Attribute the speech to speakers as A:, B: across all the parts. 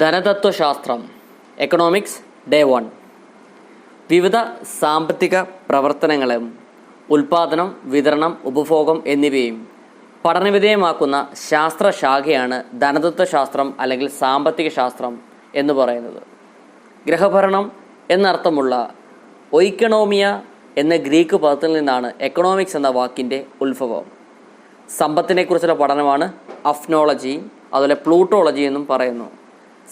A: ധനതത്വശാസ്ത്രം economics day one വിവിധ സാമ്പത്തിക പ്രവർത്തനങ്ങളും ഉൽപാദനം വിതരണം ഉപഭോഗം എന്നിവയും പഠനവിധേയമാക്കുന്ന ശാസ്ത്രശാഖയാണ് ധനതത്വശാസ്ത്രം അല്ലെങ്കിൽ സാമ്പത്തിക ശാസ്ത്രം എന്ന് പറയുന്നത്. ഗ്രഹഭരണം എന്നർത്ഥമുള്ള ഒയ്ക്കണോമിയ എന്ന ഗ്രീക്ക് പദത്തിൽ നിന്നാണ് എക്കണോമിക്സ് എന്ന വാക്കിന്റെ ഉത്ഭവം. സമ്പത്തിനെക്കുറിച്ചുള്ള പഠനമാണ് അഫ്നോളജി അതുപോലെ പ്ലൂട്ടോളജി എന്നും പറയുന്നു.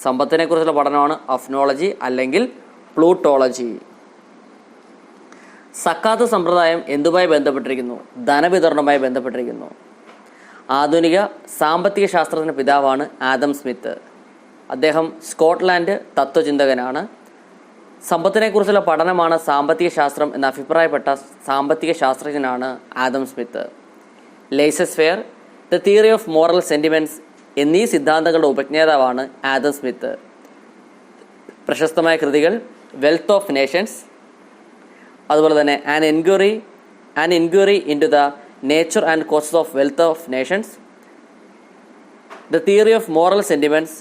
A: സമ്പത്തിനെക്കുറിച്ചുള്ള പഠനമാണ് അഫ്നോളജി അല്ലെങ്കിൽ പ്ലൂട്ടോളജി. സക്കാത്ത് സമ്പ്രദായം എന്തുമായി ബന്ധപ്പെട്ടിരിക്കുന്നു? ധനവിതരണവുമായി ബന്ധപ്പെട്ടിരിക്കുന്നു. ആധുനിക സാമ്പത്തിക ശാസ്ത്രത്തിന്റെ പിതാവാണ് ആദം സ്മിത്ത്. അദ്ദേഹം സ്കോട്ട്ലാൻഡ് തത്വചിന്തകനാണ്. സമ്പത്തിനെക്കുറിച്ചുള്ള പഠനമാണ് സാമ്പത്തിക ശാസ്ത്രം എന്ന് അഭിപ്രായപ്പെട്ട സാമ്പത്തിക ശാസ്ത്രജ്ഞനാണ് Adam Smith. Laissez faire the theory of moral sentiments എന്നീ സിദ്ധാന്തങ്ങളുടെ ഉപജ്ഞാതാവാണ് ആദം സ്മിത്ത്. പ്രശസ്തമായ കൃതികൾ വെൽത്ത് ഓഫ് നേഷൻസ് അതുപോലെ തന്നെ an enquiry an enquiry into the nature and causes of wealth of nations the theory of moral sentiments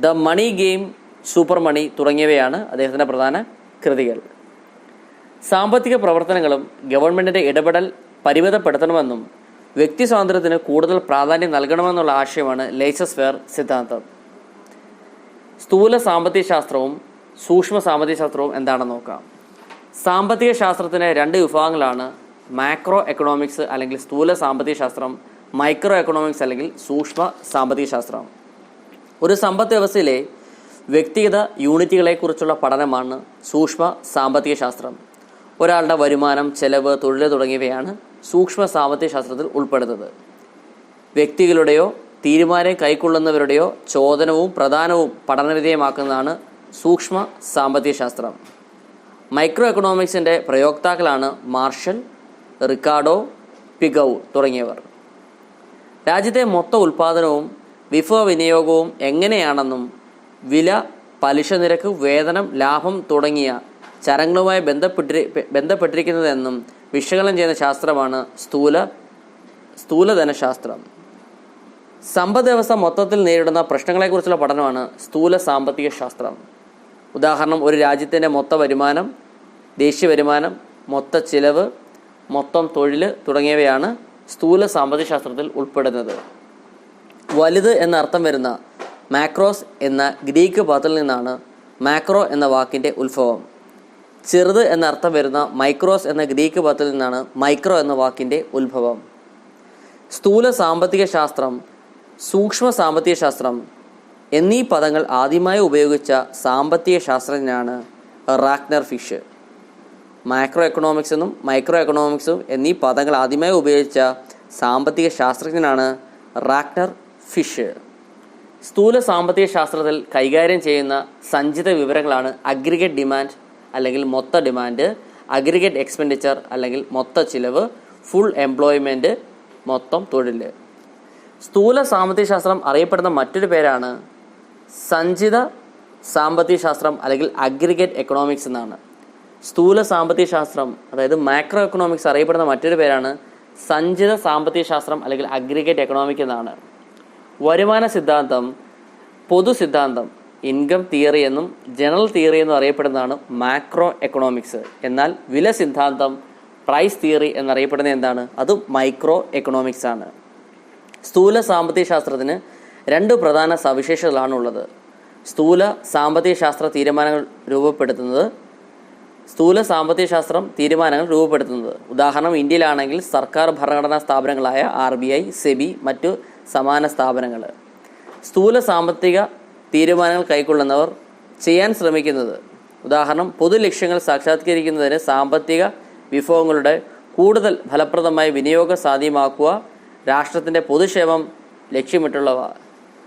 A: the money game super money തുടങ്ങിയവയാണ് അദ്ദേഹത്തിന്റെ പ്രധാന കൃതികൾ. സാമ്പത്തിക പ്രവർത്തനങ്ങളും ഗവൺമെന്റിന്റെ ഇടപെടൽ പരിമിതപ്പെടുത്തണമെന്നും വ്യക്തി സ്വാതന്ത്ര്യത്തിന് കൂടുതൽ പ്രാധാന്യം നൽകണമെന്നുള്ള ആശയമാണ് ലേസസ് ഫെയർ സിദ്ധാന്തം. സ്ഥൂല സാമ്പത്തിക ശാസ്ത്രവും സൂക്ഷ്മ സാമ്പത്തിക ശാസ്ത്രവും എന്താണെന്ന് നോക്കാം. സാമ്പത്തിക ശാസ്ത്രത്തിന് രണ്ട് വിഭാഗങ്ങളാണ് മാക്രോ എക്കണോമിക്സ് അല്ലെങ്കിൽ സ്ഥൂല സാമ്പത്തിക ശാസ്ത്രം മൈക്രോ എക്കണോമിക്സ് അല്ലെങ്കിൽ സൂക്ഷ്മ സാമ്പത്തിക ശാസ്ത്രം ഒരു സമ്പദ് വ്യവസ്ഥയിലെ വ്യക്തിഗത യൂണിറ്റുകളെക്കുറിച്ചുള്ള പഠനമാണ് സൂക്ഷ്മ സാമ്പത്തിക ശാസ്ത്രം ഒരാളുടെ വരുമാനം ചെലവ് തൊഴിൽ തുടങ്ങിയവയാണ് സൂക്ഷ്മ സാമ്പത്തിക ശാസ്ത്രത്തിൽ ഉൾപ്പെടുന്നത്. വ്യക്തികളുടെയോ തീരുമാനം കൈക്കൊള്ളുന്നവരുടെയോ ചോദനവും പ്രധാനവും പഠനവിധേയമാക്കുന്നതാണ് സൂക്ഷ്മ സാമ്പത്തിക ശാസ്ത്രം. മൈക്രോ എക്കണോമിക്സിന്റെ പ്രയോക്താക്കളാണ് മാർഷൽ റിക്കാർഡോ പിഗവ് തുടങ്ങിയവർ. രാജ്യത്തെ മൊത്ത ഉൽപാദനവും വിഭവ വിനിയോഗവും എങ്ങനെയാണെന്നും വില പലിശ നിരക്ക് വേതനം ലാഭം തുടങ്ങിയ ചരങ്ങളുമായി ബന്ധപ്പെട്ടി ബന്ധപ്പെട്ടിരിക്കുന്നതെന്നും വിശകലനം ചെയ്യുന്ന ശാസ്ത്രമാണ് സ്ഥൂല സ്ഥൂലധനശാസ്ത്രം. സമ്പദ് വ്യവസ്ഥ മൊത്തത്തിൽ നേരിടുന്ന പ്രശ്നങ്ങളെക്കുറിച്ചുള്ള പഠനമാണ് സ്ഥൂല സാമ്പത്തിക ശാസ്ത്രം. ഉദാഹരണം ഒരു രാജ്യത്തിന്റെ മൊത്ത വരുമാനം ദേശീയ വരുമാനം മൊത്ത ചിലവ് മൊത്തം തൊഴിൽ തുടങ്ങിയവയാണ് സ്ഥൂല സാമ്പത്തിക ശാസ്ത്രത്തിൽ ഉൾപ്പെടുന്നത്. വലുത് എന്ന അർത്ഥം വരുന്ന മാക്രോസ് എന്ന ഗ്രീക്ക് പദത്തിൽ നിന്നാണ് മാക്രോ എന്ന വാക്കിന്റെ ഉത്ഭവം. ചെറുത് എന്ന അർത്ഥം വരുന്ന മൈക്രോസ് എന്ന ഗ്രീക്ക് പദത്തിൽ നിന്നാണ് മൈക്രോ എന്ന വാക്കിന്റെ ഉത്ഭവം. സ്ഥൂല സാമ്പത്തിക ശാസ്ത്രം സൂക്ഷ്മ സാമ്പത്തിക ശാസ്ത്രം എന്നീ പദങ്ങൾ ആദ്യമായി ഉപയോഗിച്ച സാമ്പത്തിക ശാസ്ത്രജ്ഞനാണ് റാക്നർ ഫിഷ്. മാക്രോ എക്കണോമിക്സ് എന്നും മൈക്രോ എക്കണോമിക്സും എന്നീ പദങ്ങൾ ആദ്യമായി ഉപയോഗിച്ച സാമ്പത്തിക ശാസ്ത്രജ്ഞനാണ് റാക്നർ ഫിഷ്. സ്ഥൂല സാമ്പത്തിക ശാസ്ത്രത്തിൽ കൈകാര്യം ചെയ്യുന്ന സഞ്ചിത വിവരങ്ങളാണ് അഗ്രിഗേറ്റ് ഡിമാൻഡ് അല്ലെങ്കിൽ മൊത്ത ഡിമാൻഡ് അഗ്രിഗേറ്റ് എക്സ്പെൻഡിച്ചർ അല്ലെങ്കിൽ മൊത്ത ചിലവ് ഫുൾ എംപ്ലോയ്മെന്റ് മൊത്തം തൊഴിൽ. സ്ഥൂല സാമ്പത്തിക ശാസ്ത്രം അറിയപ്പെടുന്ന മറ്റൊരു പേരാണ് സഞ്ചിത സാമ്പത്തിക ശാസ്ത്രം അല്ലെങ്കിൽ അഗ്രിഗേറ്റ് എക്കണോമിക്സ് എന്നാണ്. സ്ഥൂല സാമ്പത്തിക ശാസ്ത്രം അതായത് മാക്രോ എക്കണോമിക്സ് അറിയപ്പെടുന്ന മറ്റൊരു പേരാണ് സഞ്ചിത സാമ്പത്തിക ശാസ്ത്രം അല്ലെങ്കിൽ അഗ്രിഗേറ്റ് എക്കണോമിക് എന്നാണ്. വരുമാന സിദ്ധാന്തം പൊതു സിദ്ധാന്തം ഇൻകം തിയറി എന്നും ജനറൽ തിയറി എന്നും അറിയപ്പെടുന്നതാണ് മാക്രോ എക്കണോമിക്സ്. എന്നാൽ വില സിദ്ധാന്തം പ്രൈസ് തിയറി എന്നറിയപ്പെടുന്ന എന്താണ്? അത് മൈക്രോ എക്കണോമിക്സ് ആണ്. സ്ഥൂല സാമ്പത്തിക ശാസ്ത്രത്തിന് രണ്ട് പ്രധാന സവിശേഷതകളാണ് ഉള്ളത്. സ്ഥൂല സാമ്പത്തിക ശാസ്ത്ര തീരുമാനങ്ങൾ രൂപപ്പെടുത്തുന്നത് സ്ഥൂല സാമ്പത്തിക ശാസ്ത്രം തീരുമാനങ്ങൾ രൂപപ്പെടുത്തുന്നത്. ഉദാഹരണം ഇന്ത്യയിലാണെങ്കിൽ സർക്കാർ ഭരണഘടനാ സ്ഥാപനങ്ങളായ ആർ ബി ഐ സെബി മറ്റു സമാന സ്ഥാപനങ്ങൾ. സ്ഥൂല സാമ്പത്തിക തീരുമാനങ്ങൾ കൈക്കൊള്ളുന്നവർ ചെയ്യാൻ ശ്രമിക്കുന്നത്. ഉദാഹരണം പൊതു ലക്ഷ്യങ്ങൾ സാക്ഷാത്കരിക്കുന്നതിന് സാമ്പത്തിക വിഭവങ്ങളുടെ കൂടുതൽ ഫലപ്രദമായ വിനിയോഗം സാധ്യമാക്കുക രാഷ്ട്രത്തിന്റെ പൊതുക്ഷേമം ലക്ഷ്യമിട്ടുള്ളവ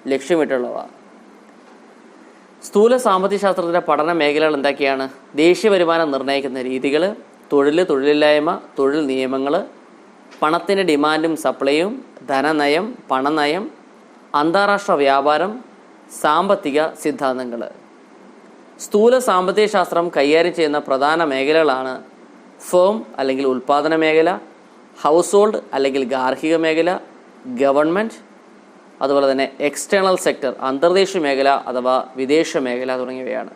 A: ലക്ഷ്യമിട്ടുള്ളവ. സ്ഥൂല സാമ്പത്തിക ശാസ്ത്രത്തിന്റെ പഠന മേഖലകൾ എന്തൊക്കെയാണ്? ദേശീയ വരുമാനം നിർണയിക്കുന്ന രീതികൾ തൊഴിൽ തൊഴിലില്ലായ്മ തൊഴിൽ നിയമങ്ങൾ പണത്തിന്റെ ഡിമാൻഡും സപ്ലൈയും ധനനയം പണനയം അന്താരാഷ്ട്ര വ്യാപാരം സാമ്പത്തിക സിദ്ധാന്തങ്ങൾ. സ്ഥൂല സാമ്പത്തിക ശാസ്ത്രം കൈകാര്യം ചെയ്യുന്ന പ്രധാന മേഖലകളാണ് ഫേം അല്ലെങ്കിൽ ഉൽപാദന മേഖല ഹൗസ് ഹോൾഡ് അല്ലെങ്കിൽ ഗാർഹിക മേഖല ഗവൺമെന്റ് അതുപോലെ തന്നെ എക്സ്റ്റേണൽ സെക്ടർ അന്തർദേശീയ മേഖല അഥവാ വിദേശ മേഖല തുടങ്ങിയവയാണ്.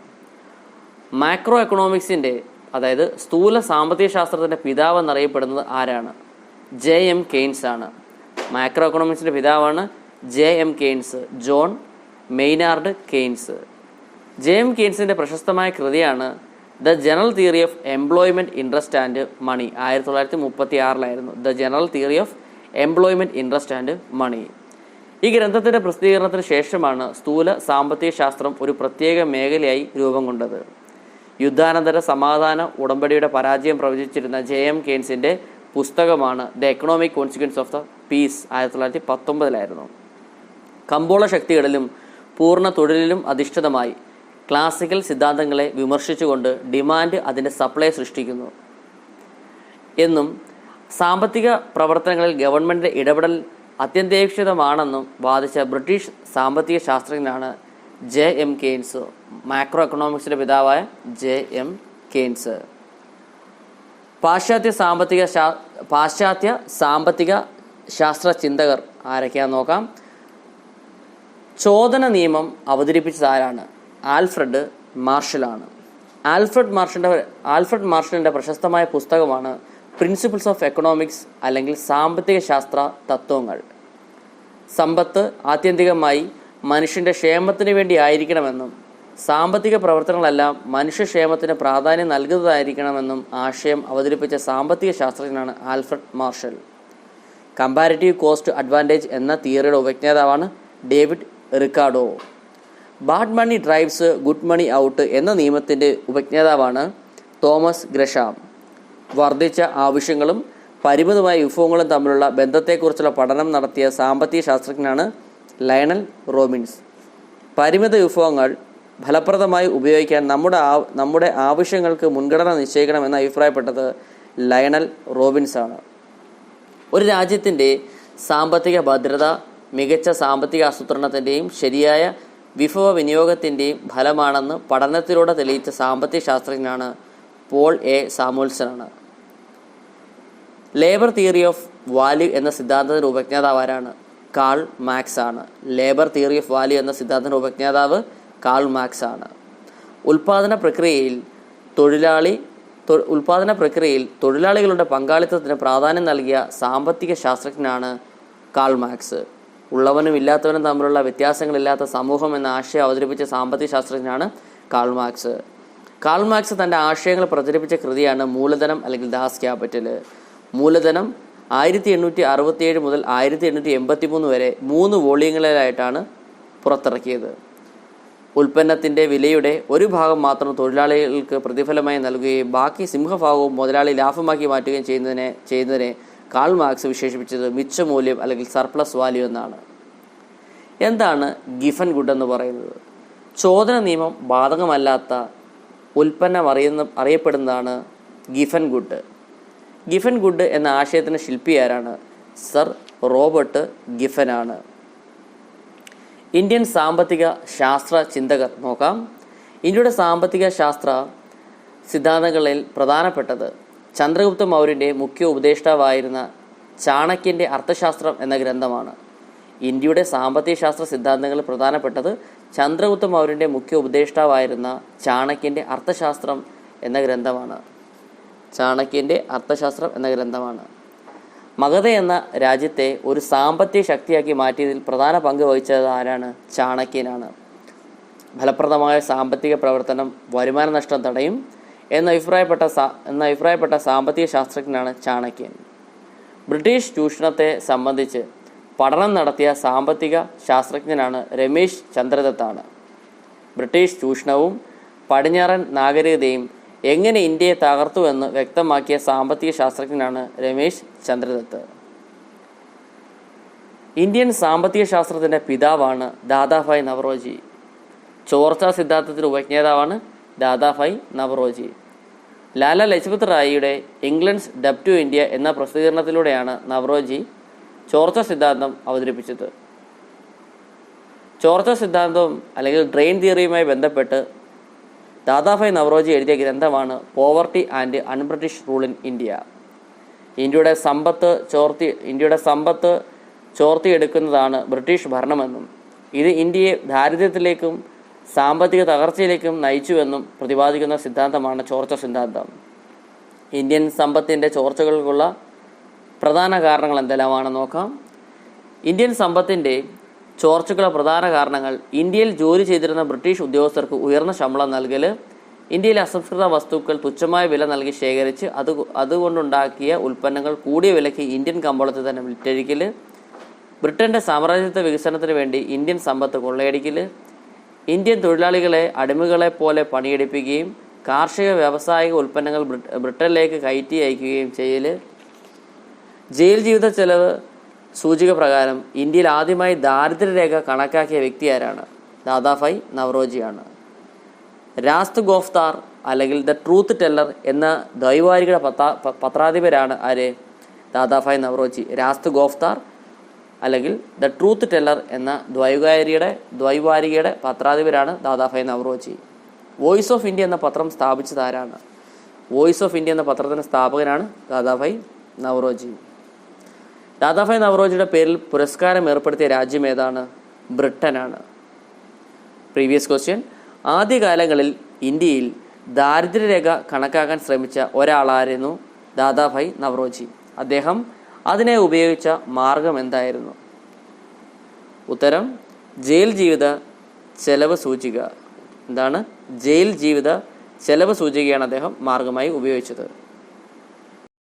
A: മാക്രോ എക്കണോമിക്സിന്റെ അതായത് സ്ഥൂല സാമ്പത്തിക ശാസ്ത്രത്തിന്റെ പിതാവ് എന്നറിയപ്പെടുന്നത് ആരാണ്? ജെ എം കെയ്ൻസ് ആണ്. മാക്രോ എക്കണോമിക്സിന്റെ പിതാവാണ് J M Keynes John Maynard Keynes. J M കെയ്ൻസിന്റെ പ്രശസ്തമായ കൃതിയാണ് the general theory of employment interest and money. ആയിരത്തി തൊള്ളായിരത്തി മുപ്പത്തി ആറിലായിരുന്നു the general theory of employment interest and money. ഈ ഗ്രന്ഥത്തിന്റെ പ്രസിദ്ധീകരണത്തിന് ശേഷമാണ് സ്ഥൂല സാമ്പത്തിക ശാസ്ത്രം ഒരു പ്രത്യേക മേഖലയായി രൂപം കൊണ്ടത്. യുദ്ധാനന്തര സമാധാന ഉടമ്പടിയുടെ പരാജയം പ്രവചിച്ചിരുന്ന ജെ എം കെയ്ൻസിന്റെ പുസ്തകമാണ് the economic consequence of the peace ആയിരത്തി തൊള്ളായിരത്തി പത്തൊമ്പതിലായിരുന്നു കമ്പോള ശക്തികളിലും പൂർണ തൊഴിലിലും അധിഷ്ഠിതമായി ക്ലാസിക്കൽ സിദ്ധാന്തങ്ങളെ വിമർശിച്ചുകൊണ്ട് ഡിമാൻഡ് അതിന്റെ സപ്ലൈ സൃഷ്ടിക്കുന്നു. എന്നും സാമ്പത്തിക പ്രവർത്തനങ്ങളിൽ ഗവൺമെന്റിന്റെ ഇടപെടൽ അത്യന്താപേക്ഷിതമാണെന്നും വാദിച്ച ബ്രിട്ടീഷ് സാമ്പത്തിക ശാസ്ത്രജ്ഞനാണ് ജെ എം കെയ്ൻസ് മാക്രോ എക്കണോമിക്സിന്റെ പിതാവായ ജെ എം കെയ്ൻസ്. പാശ്ചാത്യ സാമ്പത്തിക പാശ്ചാത്യ സാമ്പത്തിക ശാസ്ത്ര ചിന്തകർ ആരൊക്കെയാണെന്ന് നോക്കാം. ചോദന നിയമം അവതരിപ്പിച്ചത് ആരാണ്? ആൽഫ്രഡ് മാർഷലാണ്. ആൽഫ്രഡ് മാർഷലിന്റെ ആൽഫ്രഡ് മാർഷലിന്റെ പ്രശസ്തമായ പുസ്തകമാണ് പ്രിൻസിപ്പിൾസ് ഓഫ് എക്കണോമിക്സ് അല്ലെങ്കിൽ സാമ്പത്തിക ശാസ്ത്ര തത്വങ്ങൾ. സമ്പത്ത് ആത്യന്തികമായി മനുഷ്യന്റെ ക്ഷേമത്തിന് വേണ്ടി ആയിരിക്കണമെന്നും സാമ്പത്തിക പ്രവർത്തനങ്ങളെല്ലാം മനുഷ്യക്ഷേമത്തിന് പ്രാധാന്യം നൽകുന്നതായിരിക്കണമെന്നും ആശയം അവതരിപ്പിച്ച സാമ്പത്തിക ശാസ്ത്രജ്ഞനാണ് Alfred Marshall. Comparative cost advantage എന്ന തിയറിയുടെ ഉപജ്ഞാതാവാണ് David Ricardo? Bad money drives good money out എന്ന നിയമത്തിന്റെ ഉപജ്ഞാതാവാണ് തോമസ് ഗ്രഷാം. വർദ്ധിച്ച ആവശ്യങ്ങളും പരിമിതമായ വിഭവങ്ങളും തമ്മിലുള്ള ബന്ധത്തെക്കുറിച്ചുള്ള പഠനം നടത്തിയ സാമ്പത്തിക ശാസ്ത്രജ്ഞനാണ് ലയണൽ റോമിൻസ് പരിമിത വിഭവങ്ങൾ ഫലപ്രദമായി ഉപയോഗിക്കാൻ നമ്മുടെ നമ്മുടെ ആവശ്യങ്ങൾക്ക് മുൻഗണന നിശ്ചയിക്കണം നിശ്ചയിക്കണമെന്ന് അഭിപ്രായപ്പെട്ടത് ലയണൽ റോബിൻസാണ്. ഒരു രാജ്യത്തിന്റെ സാമ്പത്തിക ഭദ്രത മികച്ച സാമ്പത്തിക ആസൂത്രണത്തിന്റെയും ശരിയായ വിഭവ വിനിയോഗത്തിന്റെയും ഫലമാണെന്ന് പഠനത്തിലൂടെ തെളിയിച്ച സാമ്പത്തിക ശാസ്ത്രജ്ഞനാണ് പോൾ എ സാമുൽസനാണ്. ലേബർ തിയറി ഓഫ് വാല്യൂ എന്ന സിദ്ധാന്തത്തിന്റെ ഉപജ്ഞാതാവ് ആരാണ്? കാൾ മാക്സ് ആണ്. ലേബർ തിയറി ഓഫ് വാല്യൂ എന്ന സിദ്ധാന്തത്തിന്റെ ഉപജ്ഞാതാവ് കാൾ മാക്സ് ആണ്. ഉൽപാദന പ്രക്രിയയിൽ തൊഴിലാളി ഉൽപാദന പ്രക്രിയയിൽ തൊഴിലാളികളുടെ പങ്കാളിത്തത്തിന് പ്രാധാന്യം നൽകിയ സാമ്പത്തിക ശാസ്ത്രജ്ഞനാണ് കാൾ മാക്സ് ഉള്ളവനും ഇല്ലാത്തവനും തമ്മിലുള്ള വ്യത്യാസങ്ങളില്ലാത്ത സമൂഹം എന്ന ആശയം അവതരിപ്പിച്ച സാമ്പത്തിക ശാസ്ത്രജ്ഞനാണ് കാൾ കാൾമാക്സ് കാൾ മാക്സ് തന്റെ ആശയങ്ങൾ പ്രചരിപ്പിച്ച കൃതിയാണ് മൂലധനം അല്ലെങ്കിൽ ദാസ് ക്യാപിറ്റൽ. മൂലധനം ആയിരത്തി എണ്ണൂറ്റി അറുപത്തിയേഴ് മുതൽ ആയിരത്തി എണ്ണൂറ്റി എൺപത്തി മൂന്ന് വരെ മൂന്ന് വോളിയങ്ങളിലായിട്ടാണ് പുറത്തിറക്കിയത്. ഉൽപ്പന്നത്തിന്റെ വിലയുടെ ഒരു ഭാഗം മാത്രം തൊഴിലാളികൾക്ക് പ്രതിഫലമായി നൽകുകയും ബാക്കി സിംഹഭാഗവും മുതലാളി ലാഭമാക്കി മാറ്റുകയും ചെയ്യുന്നതിനെ ചെയ്യുന്നതിനെ കാൾ മാർക്സ് വിശേഷിപ്പിച്ചത് മിച്ചമൂല്യം അല്ലെങ്കിൽ സർപ്ലസ് വാല്യൂ എന്നാണ്. എന്താണ് ഗിഫൻ ഗുഡ് എന്ന് പറയുന്നത്? ചോദന നിയമം ബാധകമല്ലാത്ത ഉൽപ്പന്നം അറിയുന്ന അറിയപ്പെടുന്നതാണ് ഗിഫൻ ഗുഡ്. ഗിഫൻ ഗുഡ് എന്ന ആശയത്തിന് ശില്പി ആരാണ്? Sir Robert ഗിഫനാണ്. ഇന്ത്യൻ സാമ്പത്തിക ശാസ്ത്ര ചിന്തകർ നോക്കാം. ഇന്ത്യയുടെ സാമ്പത്തിക ശാസ്ത്ര സിദ്ധാന്തങ്ങളിൽ പ്രധാനപ്പെട്ടത് ചന്ദ്രഗുപ്ത മൗര്യന്റെ മുഖ്യ ഉപദേഷ്ടാവായിരുന്ന ചാണക്യന്റെ അർത്ഥശാസ്ത്രം എന്ന ഗ്രന്ഥമാണ്. ഇന്ത്യയുടെ സാമ്പത്തിക ശാസ്ത്ര സിദ്ധാന്തങ്ങളിൽ പ്രധാനപ്പെട്ടത് ചന്ദ്രഗുപ്ത മൗര്യന്റെ മുഖ്യ ഉപദേഷ്ടാവായിരുന്ന ചാണക്യന്റെ അർത്ഥശാസ്ത്രം എന്ന ഗ്രന്ഥമാണ്. ചാണക്യന്റെ അർത്ഥശാസ്ത്രം എന്ന ഗ്രന്ഥമാണ്. മഗധ എന്ന രാജ്യത്തെ ഒരു സാമ്പത്തിക ശക്തിയാക്കി മാറ്റിയതിൽ പ്രധാന പങ്ക് വഹിച്ചത് ആരാണ്? ചാണക്യനാണ്. ഫലപ്രദമായ സാമ്പത്തിക പ്രവർത്തനം വരുമാന നഷ്ടം തടയും എന്ന് അഭിപ്രായപ്പെട്ട സാ- എന്ന അഭിപ്രായപ്പെട്ട സാമ്പത്തിക ശാസ്ത്രജ്ഞനാണ് ചാണക്യൻ. ബ്രിട്ടീഷ് ചൂഷണത്തെ സംബന്ധിച്ച് പഠനം നടത്തിയ സാമ്പത്തിക ശാസ്ത്രജ്ഞനാണ് രമേശ് ചന്ദ്രദത്താണ്. ബ്രിട്ടീഷ് ചൂഷണവും പടിഞ്ഞാറൻ നാഗരികതയും എങ്ങനെ ഇന്ത്യയെ തകർത്തുവെന്ന് വ്യക്തമാക്കിയ സാമ്പത്തിക ശാസ്ത്രജ്ഞനാണ് രമേശ് ചന്ദ്രദത്ത്. ഇന്ത്യൻ സാമ്പത്തിക ശാസ്ത്രത്തിന്റെ പിതാവാണ് ദാദാഭായ് നവറോജി. ചോർച്ച സിദ്ധാന്തത്തിന്റെ ഉപജ്ഞേതാവാണ് ദാദാഭായ് നവറോജി. ലാല ലജ്പത് റായിയുടെ ഇംഗ്ലണ്ട്സ് ഡബ് ടു ഇന്ത്യ എന്ന പ്രസിദ്ധീകരണത്തിലൂടെയാണ് നവറോജി ചോർച്ച സിദ്ധാന്തം അവതരിപ്പിച്ചത്. ചോർച്ച സിദ്ധാന്തവും അല്ലെങ്കിൽ ഡ്രെയിൻ തിയറിയുമായി ബന്ധപ്പെട്ട് ദാദാഭായ് നവറോജി എഴുതിയ ഗ്രന്ഥമാണ് poverty and unBritish rule in India. ഇന്ത്യയുടെ സമ്പത്ത് ചോർത്തി ഇന്ത്യയുടെ സമ്പത്ത് ചോർത്തിയെടുക്കുന്നതാണ് ബ്രിട്ടീഷ് ഭരണമെന്നും ഇത് ഇന്ത്യയെ ദാരിദ്ര്യത്തിലേക്കും സാമ്പത്തിക തകർച്ചയിലേക്കും നയിച്ചുവെന്നും പ്രതിപാദിക്കുന്ന സിദ്ധാന്തമാണ് ചോർച്ച സിദ്ധാന്തം. ഇന്ത്യൻ സമ്പത്തിന്റെ ചോർച്ചകൾക്കുള്ള പ്രധാന കാരണങ്ങൾ എന്തെല്ലാമാണെന്ന് നോക്കാം. ഇന്ത്യൻ സമ്പത്തിന്റെ ചോർച്ചകളുടെ പ്രധാന കാരണങ്ങൾ ഇന്ത്യയിൽ ജോലി ചെയ്തിരുന്ന ബ്രിട്ടീഷ് ഉദ്യോഗസ്ഥർക്ക് ഉയർന്ന ശമ്പളം നൽകൽ ഇന്ത്യയിലെ അസംസ്കൃത വസ്തുക്കൾ തുച്ഛമായ വില നൽകി ശേഖരിച്ച് അത് അതുകൊണ്ടുണ്ടാക്കിയ ഉൽപ്പന്നങ്ങൾ കൂടിയ വിലയ്ക്ക് ഇന്ത്യൻ കമ്പോളത്തിൽ തന്നെ വിറ്റഴിക്കൽ ബ്രിട്ടന്റെ സാമ്രാജ്യത്വ വികസനത്തിന് വേണ്ടി ഇന്ത്യൻ സമ്പത്ത് കൊള്ളയടിക്കൽ ഇന്ത്യൻ തൊഴിലാളികളെ അടിമകളെ പോലെ പണിയെടുപ്പിക്കുകയും കാർഷിക വ്യാവസായിക ഉൽപ്പന്നങ്ങൾ ബ്രിട്ടനിലേക്ക് കയറ്റി അയക്കുകയും ചെയ്യൽ ജയിൽ ജീവിത ചെലവ് സൂചിക പ്രകാരം ഇന്ത്യയിൽ ആദ്യമായി ദാരിദ്ര്യരേഖ കണക്കാക്കിയ വ്യക്തി ആരാണ്? ദാദാഫായ് നവറോജിയാണ്. രാസ്ത് ഗോഫ്താർ അല്ലെങ്കിൽ ദ ട്രൂത്ത് ടെല്ലർ എന്ന ദ്വൈവാരികയുടെ പത്ര പത്രാധിപരാണ് ആര്? ദാദാഫായ് നവറോജി. രാസ്ത് ഗോഫ്താർ അല്ലെങ്കിൽ ദ ട്രൂത്ത് ടെല്ലർ എന്ന ദ്വൈകാരിയുടെ ദ്വൈവാരികയുടെ പത്രാധിപരാണ് Dadabhai Naoroji. Voice of India എന്ന പത്രം സ്ഥാപിച്ചത് ആരാണ്? വോയിസ് ഓഫ് ഇന്ത്യ എന്ന പത്രത്തിന്റെ സ്ഥാപകനാണ് ദാദാഭായ് നവറോജി. ദാദാഭായ് നവറോജിയുടെ പേരിൽ പുരസ്കാരം ഏർപ്പെടുത്തിയ രാജ്യം ഏതാണ്? ബ്രിട്ടനാണ്. Previous question. ആദ്യകാലങ്ങളിൽ ഇന്ത്യയിൽ ദാരിദ്ര്യരേഖ കണക്കാക്കാൻ ശ്രമിച്ച ഒരാളായിരുന്നു ദാദാഭായ് നവറോജി. അദ്ദേഹം അതിനെ ഉപയോഗിച്ച മാർഗം എന്തായിരുന്നു? ഉത്തരം ജയിൽ ജീവിത ചെലവ് സൂചിക. എന്താണ്? ജയിൽ ജീവിത ചെലവ് സൂചികയാണ് അദ്ദേഹം മാർഗമായി ഉപയോഗിച്ചത്.